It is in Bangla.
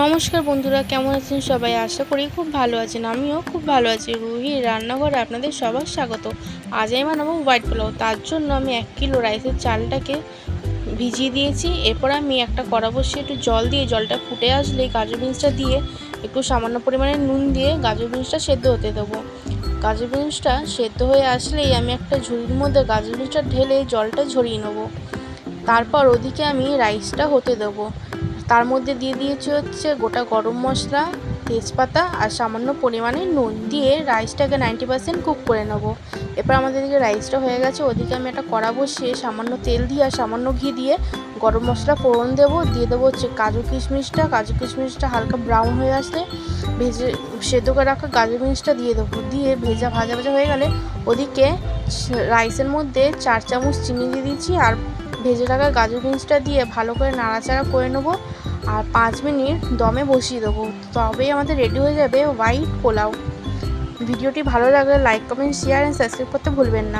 নমস্কার বন্ধুরা, কেমন আছেন সবাই? আশা করি খুব ভালো আছেন। আমিও খুব ভালো আছি। রুহি রান্নাঘরে আপনাদের সবার স্বাগত। আজ আমি বানাবো হোয়াইট পোলাও। তার জন্য আমি এক কিলো রাইসের চালটাকে ভিজিয়ে দিয়েছি। এরপর আমি একটা কড়া বসিয়ে একটু জল দিয়ে, জলটা ফুটে আসলে গাজর বিনসটা দিয়ে একটু সামান্য পরিমাণে নুন দিয়ে গাজর বিনসটা সেদ্ধ হতে দেবো। গাজর বিনসটা সেদ্ধ হয়ে আসলেই আমি একটা ঝুড়ির মধ্যে গাজর বিনসটা ঢেলে জলটা ঝরিয়ে নেব। তারপর ওদিকে আমি রাইসটা হতে দেবো। তার মধ্যে দিয়ে দিয়েছি হচ্ছে গোটা গরম মশলা, তেজপাতা আর সামান্য পরিমাণে নুন দিয়ে রাইসটাকে নাইনটি পার্সেন্ট কুক করে নেব। এরপর আমাদের দিকে রাইসটা হয়ে গেছে, ওদিকে আমি একটা কড়া বসিয়ে সামান্য তেল দিয়ে আর সামান্য ঘি দিয়ে গরম মশলা ফোড়ন দেবো। দিয়ে দেবো হচ্ছে কাজু কিশমিশটা কাজু কিশমিশটা হালকা ব্রাউন হয়ে আসলে ভেজে সেদ্ধ করে রাখা গাজর মিষ্টিটা দিয়ে দেবো। দিয়ে ভেজা ভাজা ভাজা হয়ে গেলে ওদিকে রাইসের মধ্যে চার চামচ চিনি দিয়ে দিচ্ছি আর ভেজে রাখা গাজর বিনসটা দিয়ে ভালো করে নাড়াচাড়া করে নেব। আর পাঁচ মিনিট দমে বসিয়ে দেবো। তবেই আমাদের রেডি হয়ে যাবে হোয়াইট পোলাও। ভিডিওটি ভালো লাগলে like comment share and subscribe করতে ভুলবেন না।